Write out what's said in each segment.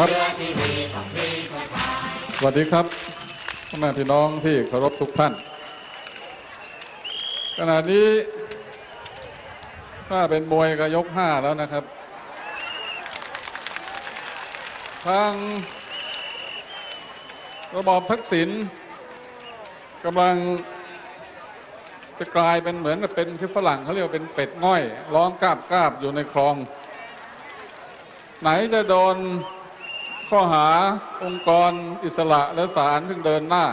ครับสวัสดีครับพ่อแม่พี่น้องที่เคารพทุกท่าน ขณะนี้ถ้าเป็นมวยก็ยกห้าแล้วนะครับ ทางระบอบทักษิณกำลังจะกลายเป็นเหมือนเป็นที่ฝรั่งเขาเรียกว่าเป็นเป็ดง่อย ร้องกราบกราบอยู่ในคลอง ไหนจะโดน ข้อหาองค์กรอิสระและศาลซึ่งเดินหน้า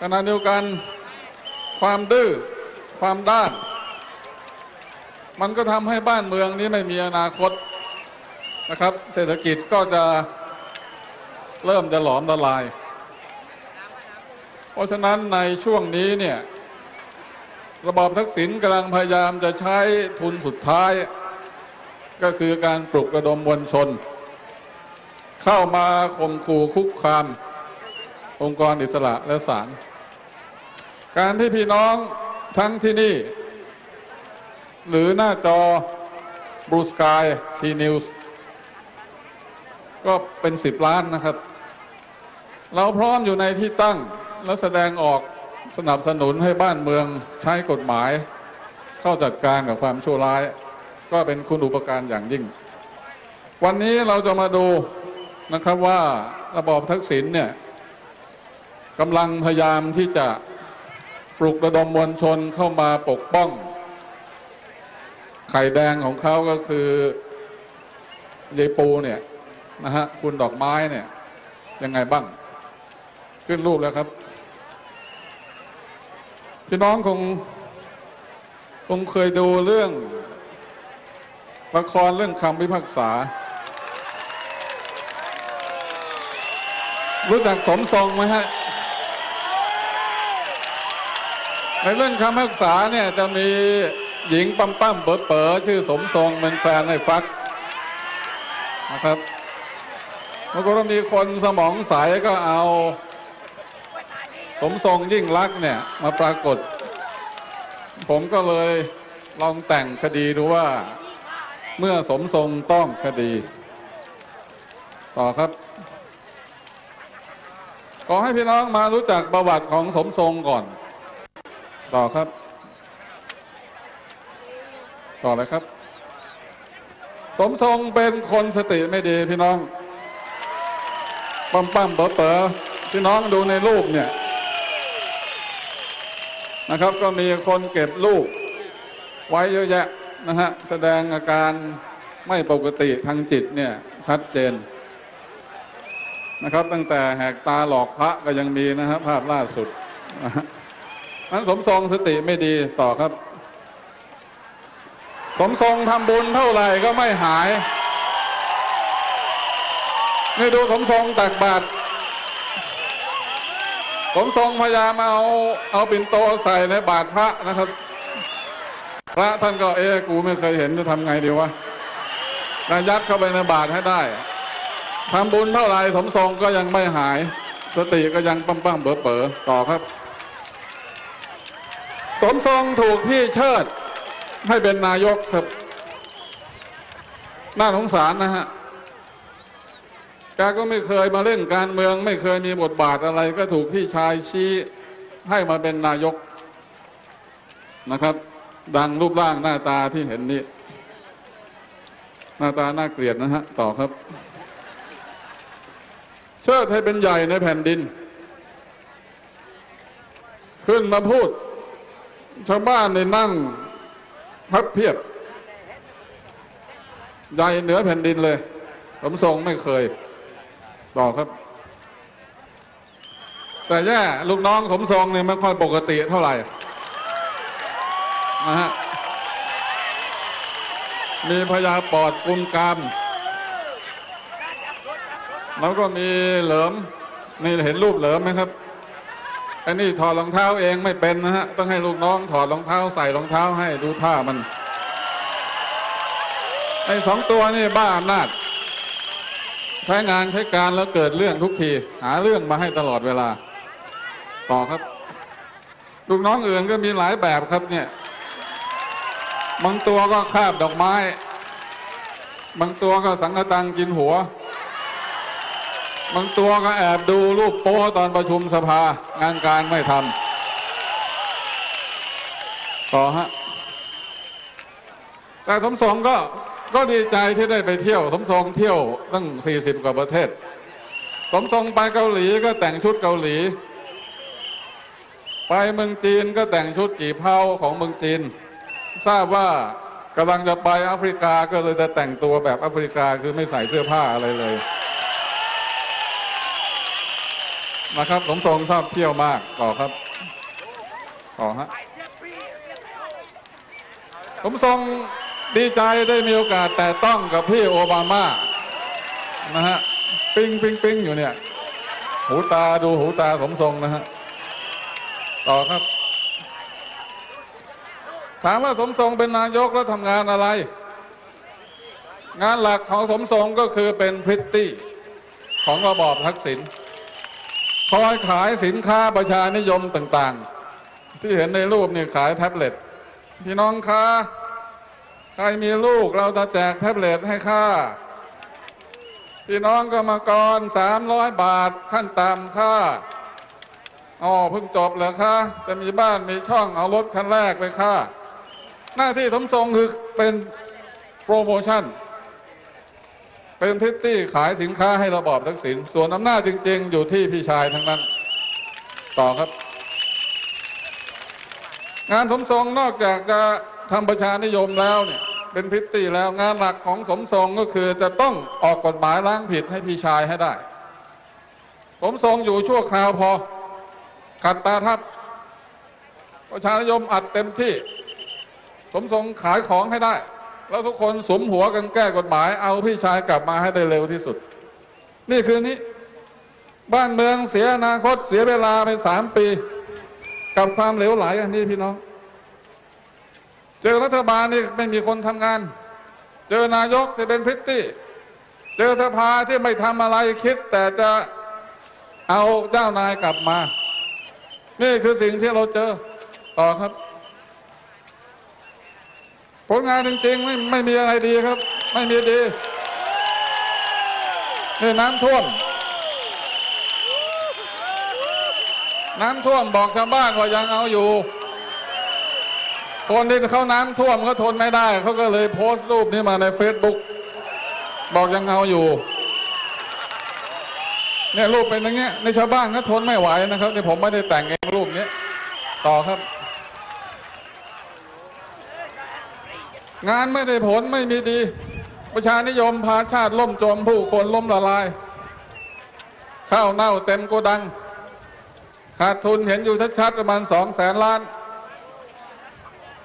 ขณะเดียวกันความดื้อความด้าน มันก็ทำให้บ้านเมืองนี้ไม่มีอนาคตนะครับ เศรษฐกิจก็จะเริ่มจะหลอมละลาย เพราะฉะนั้นในช่วงนี้เนี่ยระบอบทักษิณกำลังพยายามจะใช้ทุนสุดท้าย ก็คือการปลุกระดมมวลชน เข้ามาข่มขู่คุกคาม องค์กรอิสระและศาลการที่พี่น้องทั้งที่นี่ หรือหน้าจอบลูสกายทีนิวส์ก็เป็นสิบล้านนะครับ เราพร้อมอยู่ในที่ตั้งและแสดงออกสนับสนุนให้บ้านเมืองใช้กฎหมาย เข้าจัดการกับความชั่วร้าย ก็เป็นคุณอุปการอย่างยิ่ง วันนี้เราจะมาดู นะครับว่าระบอบทักษิณเนี่ยกำลังพยายามที่จะปลุกระดมมวลชนเข้ามาปกป้อง ไข่แดงของเขาก็คือยายปูเนี่ยนะฮะคุณดอกไม้เนี่ยยังไงบ้าง ขึ้นรูปแล้วครับ พี่น้องคงคงเคยดูเรื่องละครเรื่องคำพิพากษา รู้จักสมทรงไหมฮะในเรื่องคำพิพากษาเนี่ยจะมีหญิงปั๊มปั๊มเป๋อเป๋อชื่อสมทรงเป็นแฟนในฟักนะครับแล้วก็มีคนสมองใสก็เอาสมทรงยิ่งรักเนี่ย มาปรากฏ ผมก็เลยลองแต่งคดีดูว่า เมื่อสมทรงต้องคดี ต่อครับ ขอให้พี่น้องมารู้จักประวัติของสมทรงก่อน ต่อครับ ต่อเลยครับ สมทรงเป็นคนสติไม่ดีพี่น้องปั้มปั้มเป๋อเป๋อพี่น้องดูในรูปเนี่ย นะครับ ก็มีคนเก็บรูปไว้เยอะแยะนะฮะแสดงอาการไม่ปกติทางจิตเนี่ยชัดเจน นะครับ ตั้งแต่แหกตาหลอกพระก็ยังมีนะฮะภาพล่าสุดนั้นสมทรงสติไม่ดีต่อครับ สมทรงทำบุญเท่าไหร่ก็ไม่หาย นี่ดูสมทรงตักบาตรสมทรงพยายามเอาเอาปิ่นโตใส่ในบาตรพระนะครับ พระท่านก็เอ๊ะกูไม่เคยเห็นจะทำไงดีวะนายัดเข้าไปในบาตรให้ได้ ทำบุญเท่าไหร่สมทรงก็ยังไม่หาย สติก็ยังปั้มปั้มเบอเป๋อต่อครับ สมทรงถูกพี่เชิด ให้เป็นนายกครับน่าสงสารนะฮะแกก็ไม่เคยมาเล่นการเมือง ไม่เคยมีบทบาทอะไร ก็ถูกพี่ชายชี้ให้มาเป็นนายกนะครับ ดังรูปร่างหน้าตาที่เห็นนี้ หน้าตาน่าเกลียดนะฮะ ต่อครับ เชิดให้เป็นใหญ่ในแผ่นดิน ขึ้นมาพูด ชาวบ้านในนั่งพับเพียบ ใหญ่เหนือแผ่นดินเลย สมทรงไม่เคย ต่อครับ แต่แย่ลูกน้องสมทรงเนี่ยไม่ค่อยปกติเท่าไหร่นะฮะมีพญาปอดกุมกาม แล้วก็มีเหลิมนี่เห็นรูปเหลิมไหมครับอันนี้ถอดรองเท้าเองไม่เป็นนะฮะต้องให้ลูกน้องถอดรองเท้าใส่รองเท้าให้ดูท่ามันไอ้สองตัวนี่บ้าอำนาจ ใช้งานใช้การแล้วเกิดเรื่องทุกที หาเรื่องมาให้ตลอดเวลา ต่อครับ ลูกน้องอื่นก็มีหลายแบบครับเนี่ย บางตัวก็คาบดอกไม้ บางตัวก็สังกตังกินหัว บางตัวก็แอบดูรูปโป๊ตอนประชุมสภางานการไม่ทำต่อฮะแต่สมทรงก็ก็ดีใจที่ได้ไปเที่ยว สมทรงเที่ยวตั้งสี่สิบกว่าประเทศ สมทรงไปเกาหลีก็แต่งชุดเกาหลี ไปเมืองจีนก็แต่งชุดกี่เผาของเมืองจีน ทราบว่ากำลังจะไปแอฟริกาก็เลยจะแต่งตัวแบบแอฟริกาคือไม่ใส่เสื้อผ้าอะไรเลย นะครับ สมทรงชอบเที่ยวมากต่อครับ ต่อฮะผมทรงดีใจได้มีโอกาสแต่ต้องกับพี่โอบามา นะฮะ ปิ้งปิ้งปิ้งอยู่เนี่ย หูตาดูหูตาสมทรงนะฮะ ต่อครับ ถามว่าสมทรงเป็นนายกแล้วทำงานอะไร งานหลักของสมทรงก็คือเป็นพริตตี้ของระบอบทักษิณ คอยขายสินค้าประชานิยมต่างๆ ที่เห็นในรูปเนี่ยขายแท็บเล็ตพี่น้องคะใครมีลูกเราจะแจกแท็บเล็ตให้ค่าพี่น้องกรรมกรสามร้อยบาทขั้นต่ำค่าอ๋อเพิ่งจบเหรอคะจะมีบ้านมีช่องเอารถคันแรกไปค่าหน้าที่สมทรงคือเป็นโปรโมชั่น เป็นพิตตี้ขายสินค้าให้ระบอบทักษิณส่วนอำนาจจริง ๆ อยู่ที่พี่ชายทั้งนั้น ต่อครับ งานสมทรงนอกจากจะทำประชานิยมแล้วเนี่ย เป็นพิตตี้แล้วงานหลักของสมทรงก็คือจะต้องออกกฎหมายล้างผิดให้พี่ชายให้ได้ สมทรงอยู่ชั่วคราวพอขัดตาทับประชานิยมอัดเต็มที่ สมทรงขายของให้ได้ แล้วทุกคนสมหัวกันแก้กฎหมาย เอาพี่ชายกลับมาให้ได้เร็วที่สุด นี่คือนี้ บ้านเมืองเสียอนาคตเสียเวลาไปสามปี กับความเหลวไหลอันนี้พี่น้อง เจอรัฐบาลนี่ไม่มีคนทำงาน เจอนายกที่เป็นพริตตี้ เจอสภาที่ไม่ทำอะไรคิด แต่จะเอาเจ้านายกลับมา นี่คือสิ่งที่เราเจอต่อครับ ผลงานจริงๆไม่ไม่มีอะไรดีครับ ไม่มีดีนี่น้ำท่วม น้ำท่วมบอกชาวบ้านว่ายังเอาอยู่ คนที่เขาน้ำท่วมเขาทนไม่ได้ เขาก็เลยโพสต์รูปนี้มาในเฟซบุ๊กบอกยังเอาอยู่เนี่ยรูปเป็นอย่างเงี้ยในชาวบ้านก็ทนไม่ไหวนะครับนี่ผมไม่ได้แต่งเองรูปนี้ต่อครับ งานไม่ได้ผลไม่มีดี ประชานิยมพาชาติล่มจมผู้คนล้มละลาย ข้าวเน่าเต็มโกดัง ขาดทุนเห็นอยู่ชัดๆประมาณสองแสนล้าน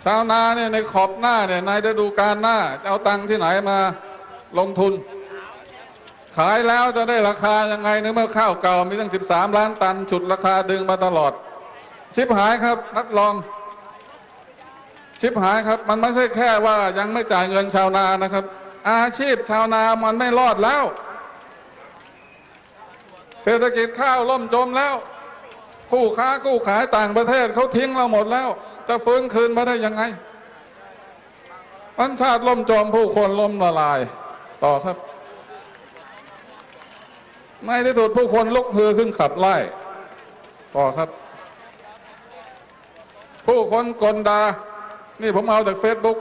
ชาวนาเนี่ยในขอบหน้าเนี่ยในฤดูกาลหน้าจะเอาตังค์ที่ไหนมาลงทุน ขายแล้วจะได้ราคายังไงในเมื่อข้าวเก่ามีตั้ง 13 ล้านตัน ฉุดราคาดึงมาตลอด ชิบหายครับรับรอง ชิบหายครับ มันไม่ใช่แค่ว่ายังไม่จ่ายเงินชาวนานะครับ อาชีพชาวนามันไม่รอดแล้ว เศรษฐกิจข้าวล่มจมแล้ว คู่ค้าคู่ขายต่างประเทศเขาทิ้งเราหมดแล้ว จะฟื้นคืนมาได้ยังไงมันชาติล่มจมผู้คนล่มละลาย ต่อครับในที่สุดผู้คนลุกฮือขึ้นขับไล่ ต่อครับ ผู้คนกลดา นี่ผมเอาจากเฟซบุ๊ก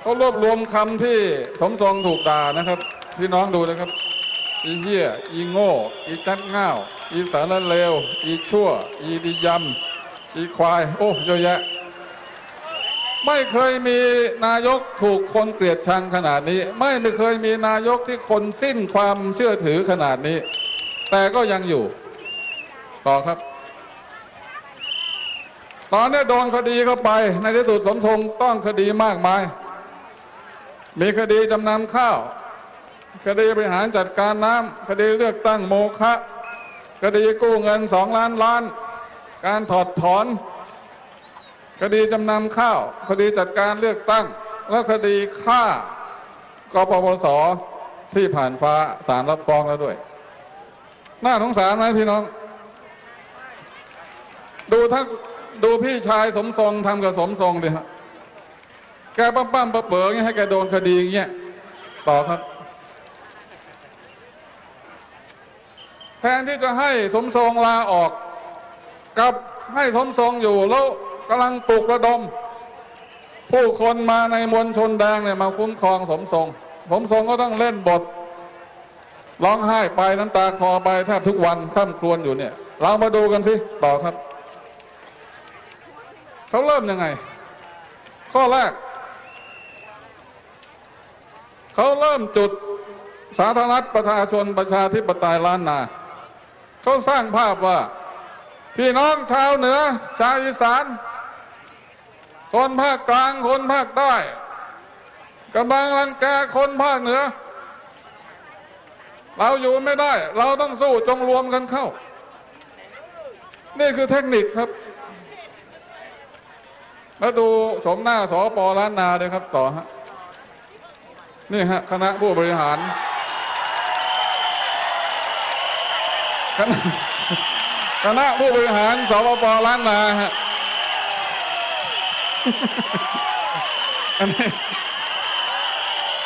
เขารวบรวมคำที่สมทรงถูกด่านะครับ พี่น้องดูนะครับ อีเหี้ย อีโง่ อีจัดง่าว อีสารเลว อีชั่ว อีดียำ อีควาย โอ้เยอะแยะ ไม่เคยมีนายกถูกคนเกลียดชังขนาดนี้ ไม่เคยมีนายกที่คนสิ้นความเชื่อถือขนาดนี้ แต่ก็ยังอยู่ ต่อครับ ตอนนี้โดนคดีเข้าไป ในที่สุดสมทงต้องคดีมากมาย มีคดีจำนำข้าว คดีบริหารจัดการน้ำคดีเลือกตั้งโมฆะคดีกู้เงินสองล้านล้าน การถอดถอน คดีจำนำข้าว คดีจัดการเลือกตั้ง และคดีฆ่ากปปสที่ผ่านฟ้าศาลรับฟ้องแล้วด้วย น่าสงสารไหมพี่น้อง ดูทัก ดูพี่ชายสมทรงทำกับสมทรงดิฮะ แกปั้มปั้มเป๋อๆอย่างเงี้ยให้แกโดนคดีอย่างเงี้ย ต่อครับ แทนที่จะให้สมทรงลาออกกับให้สมทรงอยู่แล้วกำลังปลุกระดม ผู้คนมาในมวลชนแดงเนี่ยมาคุ้มครองสมทรง สมทรงก็ต้องเล่นบทร้องไห้ไปน้ำตาคลอไปแทบทุกวันข้ามครวญอยู่เนี่ย เรามาดูกันสิ ต่อครับ เขาเริ่มยังไง ข้อแรก เขาเริ่มจุดสาธารณรัฐประชาชนประชาธิปไตยล้านนาเขาสร้างภาพว่า พี่น้องชาวเหนือ ชาวอีสาน คนภาคกลางคนภาคใต้กำลังรังแกคนภาคเหนือ เราอยู่ไม่ได้ เราต้องสู้จงรวมกันเข้า นี่คือเทคนิคครับ แล้วดูชมหน้าสอปอล้านนาเลยครับ ต่อฮะนี่ฮะ คณะผู้บริหารคณะคณะผู้บริหารสปปล้านนาฮะอันนี้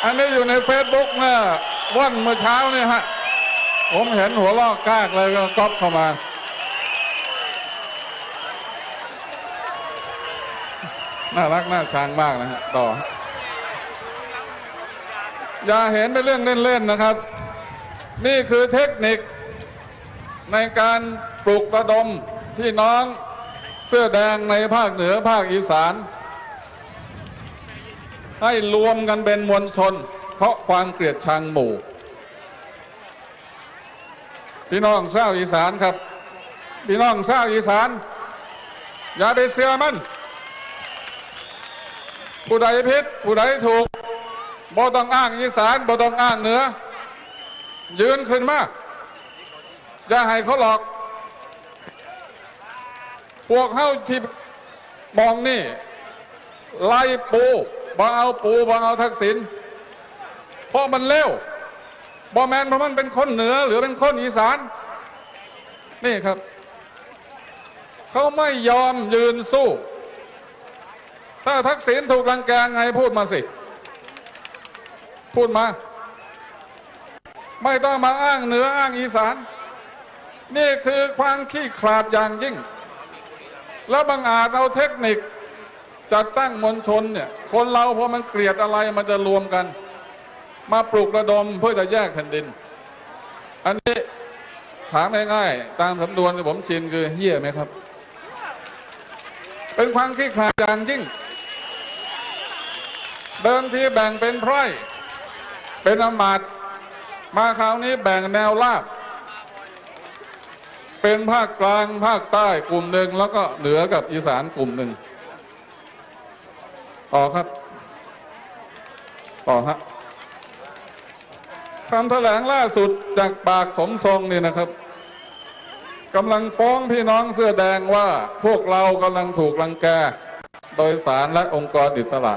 อันนี้อยู่ในเฟซบุ๊กเมื่อวันเมื่อเช้าเนี่ยฮะ ผมเห็นหัวลอกกากเลยก็ก๊อปเข้ามา น่ารักน่าชังมากนะฮะต่อ อย่าเห็นเป็นเรื่องเล่นๆนะครับ นี่คือเทคนิคในการปลุกระดมพี่น้องเสื้อแดงในภาคเหนือภาคอีสาน ให้รวมกันเป็นมวลชน เพราะความเกลียดชังหมู่ พี่น้องชาวอีสานครับ พี่น้องชาวอีสาน อย่าไปเสือมัน ผู้ใดผิดผู้ใดถูกบ่ต้องอ้างอีสานบ่ต้องอ้างเหนือ ยืนขึ้นมาอย่าให้เขาหลอก พวกเขาที่มองนี่ไล่ปูบ่เอาปูบ่เอาทักษิณเพราะมันเร็วบ่แมนเพราะมันเป็นคนเหนือ หรือเป็นคนอีสาน นี่ครับ เขาไม่ยอมยืนสู้ ถ้าทักษิณถูกรังแกไงพูดมาสิ พูดมา ไม่ต้องมาอ้างเหนืออ้างอีสาน นี่คือความขี้ขลาดอย่างยิ่ง แล้วบางอาจเอาเทคนิคจัดตั้งมวลชนเนี่ย คนเราพอมันเกลียดอะไรมันจะรวมกัน มาปลุกระดมเพื่อจะแยกแผ่นดิน อันนี้ถามง่ายๆ ตามสำนวนที่ผมชินคือเฮี้ยไหมครับ เป็นความขี้ขลาดอย่างยิ่ง เดิมทีแบ่งเป็นไพร่ เป็นอมาตมาคราวนี้แบ่งแนวราบ เป็นภาคกลางภาคใต้กลุ่มหนึ่งแล้วก็เหนือกับอีสานกลุ่มหนึ่งต่อครับ ต่อฮะคำแถลงล่าสุดจากปากสมทรงนี่นะครับกำลังฟ้องพี่น้องเสื้อแดงว่าพวกเรากำลังถูกรังแก โดยสารและองค์กรอิสระ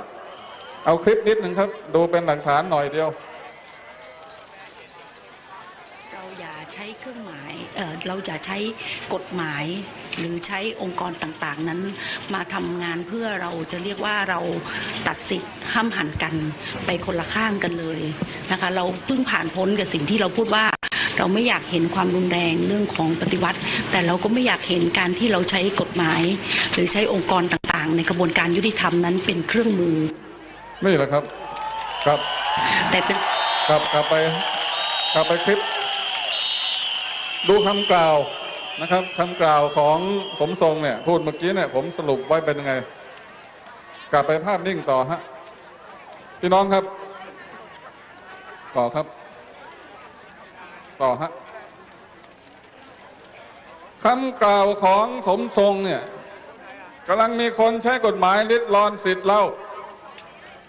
เอาคลิปนิดหนึ่งครับ ดูเป็นหลักฐานหน่อยเดียว เราอย่าใช้เครื่องหมายเเราอย่าใช้กฎหมาย หรือใช้องค์กรต่างๆ นั้น มาทำงานเพื่อเราจะเรียกว่าเราตัดสิทธิ์ห้ามหันกันไปคนละข้างกันเลยนะคะ เราเพิ่งผ่านพ้นกับสิ่งที่เราพูดว่าเราไม่อยากเห็นความรุนแรงเรื่องของปฏิวัติ แต่เราก็ไม่อยากเห็นการที่เราใช้กฎหมาย หรือใช้องค์กรต่างๆ ในกระบวนการยุติธรรมนั้นเป็นเครื่องมือ นี่แหละครับครับแต่เป็นกลับกลับไปกลับไปคลิป ดูคำกล่าวนะครับคำกล่าวของสมทรงเนี่ย พูดเมื่อกี้เนี่ย ผมสรุปไว้เป็นยังไง กลับไปภาพนิ่งต่อฮะพี่น้องครับ ต่อครับ ต่อฮะคำกล่าวของสมทรงเนี่ยกำลังมีคนใช้กฎหมายลิดรอนสิทธิ์เรา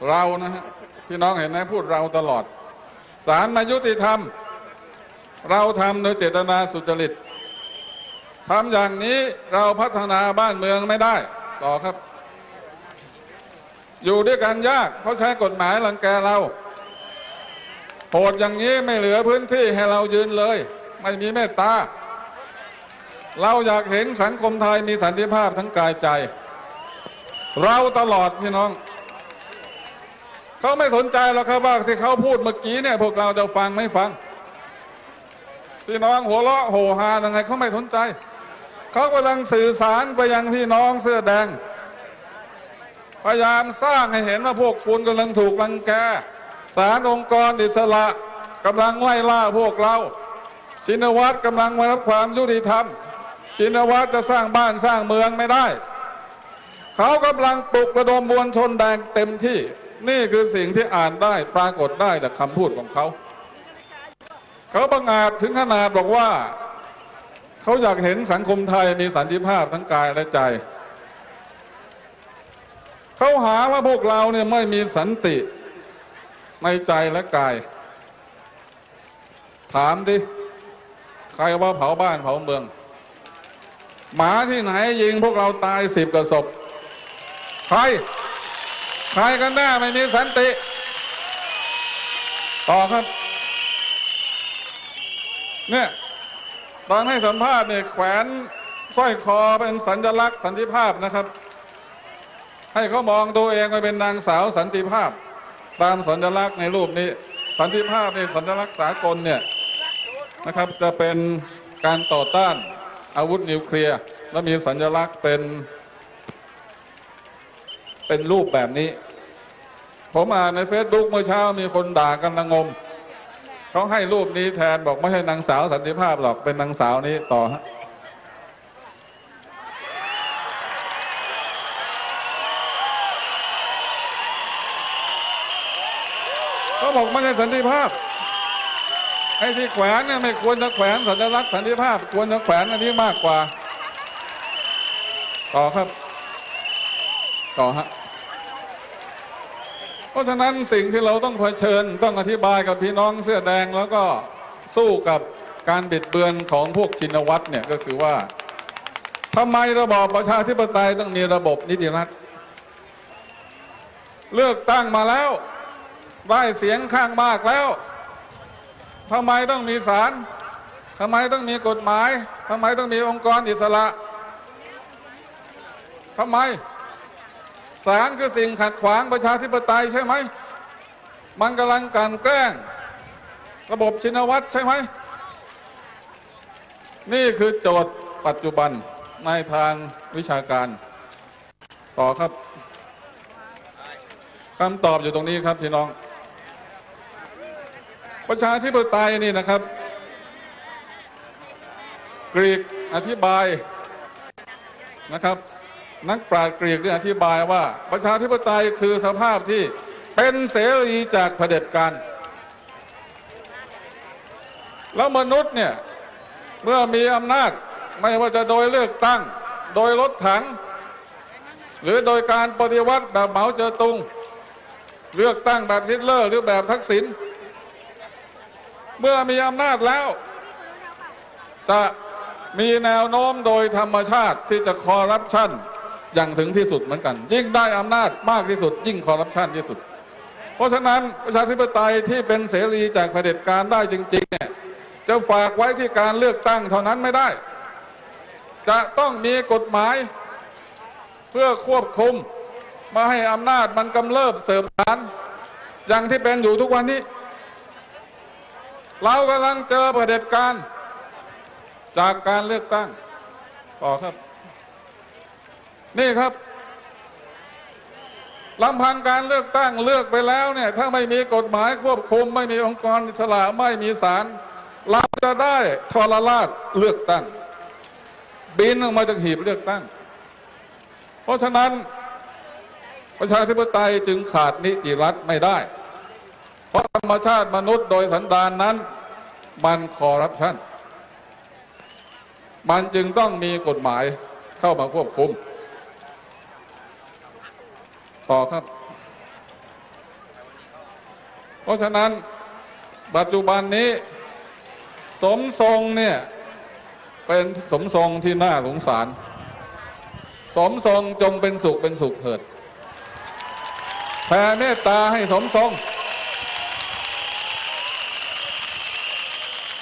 เรานะฮะพี่น้องเห็นไหมพูดเราตลอดศาลมายุติธรรม เราทำโดยเจตนาสุจริตทำอย่างนี้เราพัฒนาบ้านเมืองไม่ได้ ต่อครับ อยู่ด้วยกันยาก เพราะใช้กฎหมายรังแกเราโหดอย่างนี้ไม่เหลือพื้นที่ให้เรายืนเลย ไม่มีเมตตา เราอยากเห็นสังคมไทยมีสันติภาพทั้งกายใจ เราตลอดพี่น้อง เขาไม่สนใจหรอกครับว่าที่เขาพูดเมื่อกี้เนี่ยพวกเราจะฟังไม่ฟังพี่น้องหัวเราะโหฮายังไงเขาไม่สนใจ เขากำลังสื่อสารไปยังพี่น้องเสื้อแดง พยายามสร้างให้เห็นว่าพวกคุณกำลังถูกรังแกศาลองค์กรอิสระกำลังไล่ล่าพวกเรา ชินวัตรกำลังมารับความยุติธรรม ชินวัตรจะสร้างบ้านสร้างเมืองไม่ได้ เขากำลังปลุกระดมมวลชนแดงเต็มที่ นี่คือสิ่งที่อ่านได้ปรากฏได้จากคำพูดของเขา เขาประงาศถึงขนาดบอกว่า เขาอยากเห็นสังคมไทยมีสันติภาพทั้งกายและใจ เขาหาว่าพวกเราเนี่ยไม่มีสันติในใจและกาย ถามดิ ใครว่าเผาบ้านเผาเมือง หมาที่ไหนยิงพวกเราตายสิบกว่าศพใคร ใครกันแน่ไม่มีสันติ ต่อครับ เนี่ยตอนให้สัมภาษณ์เนี่ยแขวนสร้อยคอเป็นสัญลักษณ์สันติภาพนะครับ ให้เขามองตัวเองไปเป็นนางสาวสันติภาพ ตามสัญลักษณ์ในรูปนี้ สันติภาพในสัญลักษณ์สากลเนี่ยนะครับ จะเป็นการต่อต้านอาวุธนิวเคลียร์และมีสัญลักษณ์เป็น เป็นรูปแบบนี้ ผมอ่านในเฟซบุ๊กเมื่อเช้ามีคนด่ากันระงมเขาให้รูปนี้แทนบอกไม่ใช่นางสาวสันติภาพหรอกเป็นนางสาวนี้ต่อฮะเขาบอกไม่ใช่สันติภาพไอ้ที่แขวนเนี่ยไม่ควรจะแขวนสัญลักษณ์สันติภาพ ควรจะแขวนอันนี้มากกว่า ต่อครับ ต่อฮะ เพราะฉะนั้นสิ่งที่เราต้องเผชิญต้องอธิบายกับพี่น้องเสื้อแดงแล้วก็สู้กับการบิดเบือนของพวกชินวัตรเนี่ยก็คือว่าทำไมระบอบประชาธิปไตยต้องมีระบบนิติรัฐ เลือกตั้งมาแล้วได้เสียงข้างมากแล้วทำไมต้องมีศาลทำไมต้องมีกฎหมายทำไมต้องมีองค์กรอิสระทำไม ศาลคือสิ่งขัดขวางประชาธิปไตยใช่ไหม มันกำลังกลันแกล้ง ระบบชินวัตรใช่ไหม นี่คือโจทย์ปัจจุบันในทางวิชาการ ต่อครับคำตอบอยู่ตรงนี้ครับพี่น้อง ประชาธิปไตยนี่นะครับ กรีกอธิบายนะครับ นักปราชญ์กรีกได้อธิบายว่า ประชาธิปไตยคือสภาพที่เป็นเสรีจากเผด็จการแล้วมนุษย์เนี่ย เมื่อมีอำนาจไม่ว่าจะโดยเลือกตั้ง โดยรถถัง หรือโดยการปฏิวัติแบบเหมาเจอตุง เลือกตั้งแบบฮิตเลอร์หรือแบบทักษิณเมื่อมีอำนาจแล้ว จะมีแนวโน้มโดยธรรมชาติที่จะคอร์รัปชัน อย่างถึงที่สุดเหมือนกัน ยิ่งได้อำนาจมากที่สุด ยิ่งคอร์รัปชันที่สุด เพราะฉะนั้นประชาธิปไตยที่เป็นเสรีจากเผด็จการได้จริงๆเนี่ยจะฝากไว้ที่การเลือกตั้งเท่านั้นไม่ได้ จะต้องมีกฎหมาย เพื่อควบคุมมาให้อำนาจมันกำเริบเสริมสารอย่างที่เป็นอยู่ทุกวันนี้ เรากำลังเจอเผด็จการจากการเลือกตั้งต่อครับ นี่ครับลำพังการเลือกตั้งเลือกไปแล้วเนี่ย ถ้าไม่มีกฎหมายควบคุม ไม่มีองค์กรอิสระไม่มีศาลเราจะได้ทรราชเลือกตั้ง บินออกมาจากหีบเลือกตั้ง เพราะฉะนั้นประชาธิปไตยจึงขาดนิติรัฐไม่ได้ เพราะธรรมชาติมนุษย์โดยสันดานนั้น มันคอร์รัปชันมันจึงต้องมีกฎหมายเข้ามาควบคุม ต่อครับ เพราะฉะนั้นปัจจุบันนี้ สมทรงเนี่ย เป็นสมทรงที่น่าสงสาร สมทรงจงเป็นสุขเป็นสุขเถิดแผ่เมตตาให้สมทรง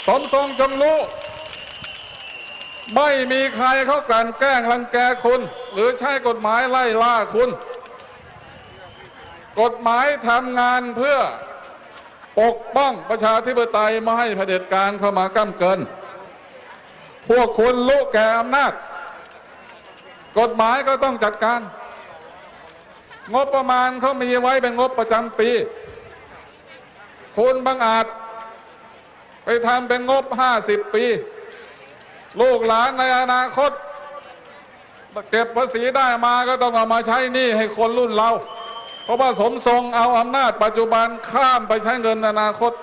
สมทรงจงรู้ ไม่มีใครเขากลั่นแกล้งรังแกคุณ หรือใช้กฎหมายไล่ล่าคุณ กฎหมายทำงานเพื่อปกป้องประชาธิปไตยไม่ให้เผด็จการเข้ามาก้ำเกิน พวกคุณรู้แก่อำนาจ กฎหมายก็ต้องจัดการ งบประมาณเขามีไว้เป็นงบประจำปี คุณบังอาจ ไปทำเป็นงบห้าสิบปี ลูกหลานในอนาคต เก็บภาษีได้มาก็ต้องเอามาใช้หนี้ให้คนรุ่นเรา เพราะว่าสมทรงเอาอำนาจปัจจุบันข้ามไปใช้เงินอนาคต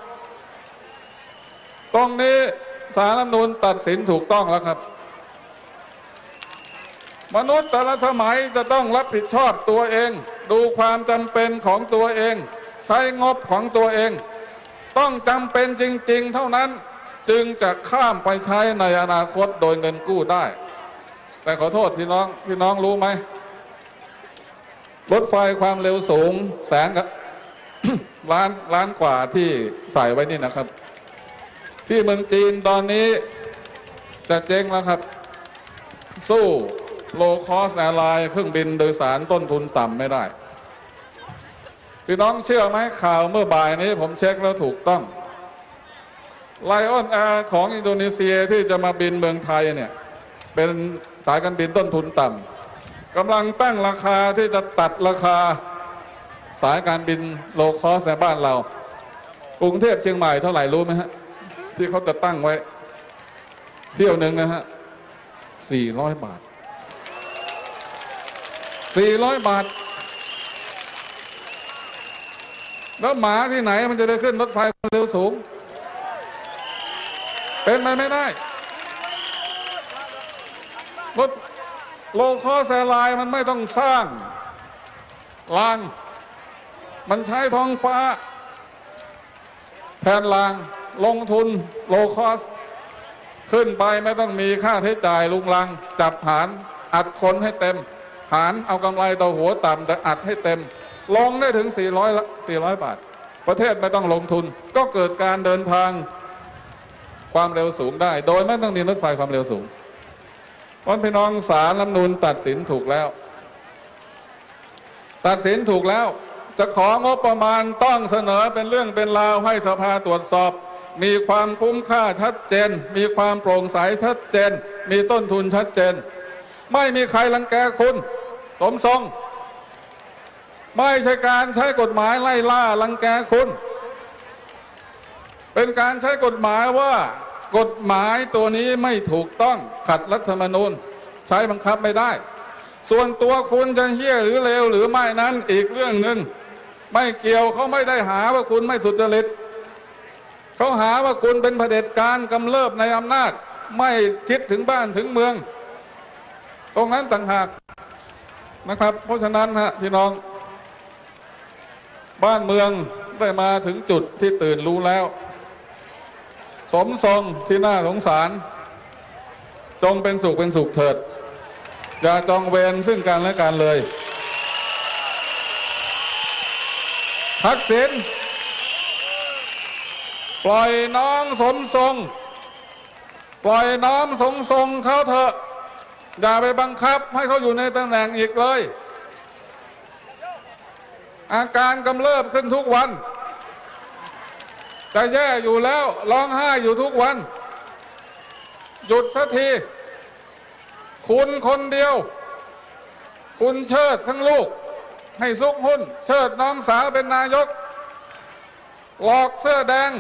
ตรงนี้สารรัฐนูญตัดสินถูกต้องแล้วครับ มนุษย์แต่ละสมัยจะต้องรับผิดชอบตัวเอง ดูความจำเป็นของตัวเอง ใช้งบของตัวเอง ต้องจำเป็นจริง ๆ เท่านั้นจึงจะข้ามไปใช้ในอนาคตโดยเงินกู้ได้ แต่ขอโทษพี่น้องพี่น้องรู้ไหม รถไฟความเร็วสูงแสนล้านล้านกว่าที่ใส่ไว้นี่นะครับ ที่เมืองจีนตอนนี้จะเจ๊งแล้วครับ สู้โลคอสแอร์ไลน์เครื่องบินโดยสารต้นทุนต่ำไม่ได้ พี่น้องเชื่อไหมข่าวเมื่อบ่ายนี้ผมเช็คแล้วถูกต้องไลออนแอร์ของอินโดนีเซียที่จะมาบินเมืองไทยเนี่ย เป็นสายการบินต้นทุนต่ำ กำลังตั้งราคาที่จะตัดราคาสายการบินโลคอสในบ้านเรา กรุงเทพเชียงใหม่เท่าไหร่รู้ไหมฮะ ที่เขาจะตั้งไว้ เที่ยวหนึ่งนะฮะสี่ร้อยบาทสี่ร้อยบาท แล้วหมาที่ไหนมันจะได้ขึ้นรถไฟความเร็วสูง เป็นไปไม่ได้รถ โลคอสแอร์ไลน์มันไม่ต้องสร้างราง มันใช้ท้องฟ้า แทนราง ลงทุนโลคอส ขึ้นไปไม่ต้องมีค่าใช้จ่ายลุงลัง จับหารอัดคนให้เต็ม หารเอากำไรต่อหัวต่ำแต่อัดให้เต็ม ลงได้ถึง 400 400 บาท ประเทศไม่ต้องลงทุน ก็เกิดการเดินทางความเร็วสูงได้ โดยไม่ต้องมีรถไฟความเร็วสูง เพราะพี่น้องสารรัฐนูญตัดสินถูกแล้ว ตัดสินถูกแล้ว จะของบประมาณต้องเสนอเป็นเรื่องเป็นราวให้สภาตรวจสอบ มีความคุ้มค่าชัดเจน มีความโปร่งใสชัดเจน มีต้นทุนชัดเจน ไม่มีใครรังแกคุณ สมทรง ไม่ใช่การใช้กฎหมายไล่ล่ารังแกคุณ เป็นการใช้กฎหมายว่า กฎหมายตัวนี้ไม่ถูกต้องขัดรัฐธรรมนูญ ใช้บังคับไม่ได้ ส่วนตัวคุณจะเฮี้ยหรือเลวหรือไม่นั้นอีกเรื่องหนึ่งไม่เกี่ยวเขาไม่ได้หาว่าคุณไม่สุจริตเขาหาว่าคุณเป็นเผด็จการกำเริบในอำนาจ ไม่คิดถึงบ้านถึงเมือง ตรงนั้นต่างหากนะครับ เพราะฉะนั้นฮะพี่น้อง บ้านเมืองได้มาถึงจุดที่ตื่นรู้แล้ว สมทรงที่น่าสงสาร จงเป็นสุขเป็นสุขเถิด อย่าจองเวรซึ่งกันและกันเลยทักษิณปล่อยน้องสมทรง ปล่อยน้องสงทรงเขาเถอะ อย่าไปบังคับให้เขาอยู่ในตำแหน่งอีกเลย อาการกำเริบขึ้นทุกวัน จะแย่อยู่แล้วร้องไห้อยู่ทุกวัน หยุดสักที คุณคนเดียว คุณเชิดทั้งลูก ให้ซุกหุ้น เชิดน้องสาวเป็นนายก หลอกเสื้อแดง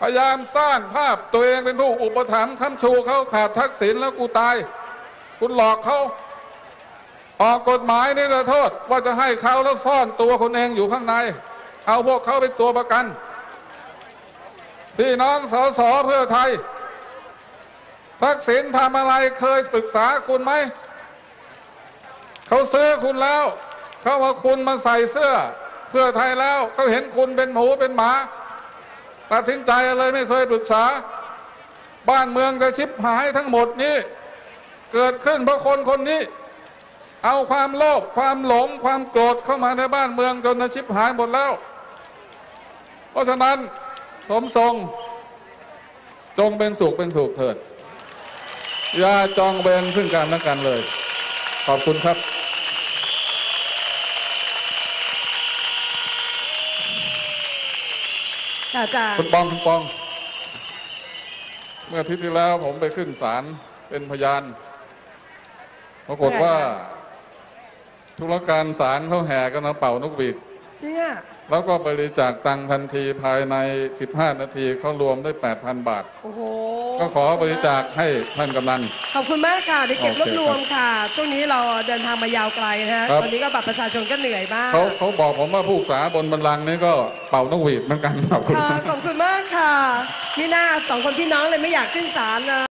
พยายามสร้างภาพตัวเองเป็นผู้อุปถัมภ์ค้ำชูเขาขาดทักษิณแล้วกูตาย คุณหลอกเขาออกกฎหมายนี่ละโทษ ว่าจะให้เขาแล้วซ่อนตัวคนเองอยู่ข้างใน เอาพวกเขาเป็นตัวประกัน พี่น้องสสเพื่อไทยทักษิณทำอะไรเคยปรึกษาคุณไหม เขาซื้อคุณแล้ว เขาว่าคุณมาใส่เสื้อ เพื่อไทยแล้วเขาเห็นคุณเป็นหมูเป็นหมาตัดสินใจอะไรไม่เคยปรึกษา บ้านเมืองจะชิบหายทั้งหมดนี้ เกิดขึ้นเพราะคนคนนี้ เอาความโลภความหลงความโกรธเข้ามาในบ้านเมืองจนชิบหายหมดแล้ว เพราะฉะนั้นสมทรงจงเป็นสุขเป็นสุขเถิด อย่าจองเวรซึ่งกันและกันเลย ขอบคุณครับค่ะกราบคุณปองคุณปองมื่ออาทิตย์ที่แล้วผมไปขึ้นศาลเป็นพยานปรากฏว่า ธุรการศาลเขาแห่กันมาเป่านกหวีด จริงอะ แล้วก็บริจาคตังค์ทันทีภายใน 15 นาทีเขารวมได้ 8,000 บาท โอ้โหก็ขอบริจาคให้ท่านกำนัน ขอบคุณมากค่ะได้เก็บโอรเควบรวมค่ะ ช่วงนี้เราเดินทางมายาวไกลนะฮะครับ วันนี้ก็บัตรประชาชนก็เหนื่อยมากเขาเขาบอกผมว่าผู้สาบนบันลังก์นี่ก็เป่านกหวีดเหมือนกันขอบคุณค่ะมาก ขอบคุณมากค่ะมีหน้าสองคนพี่น้องเลยไม่อยากขึ้นศาลเลย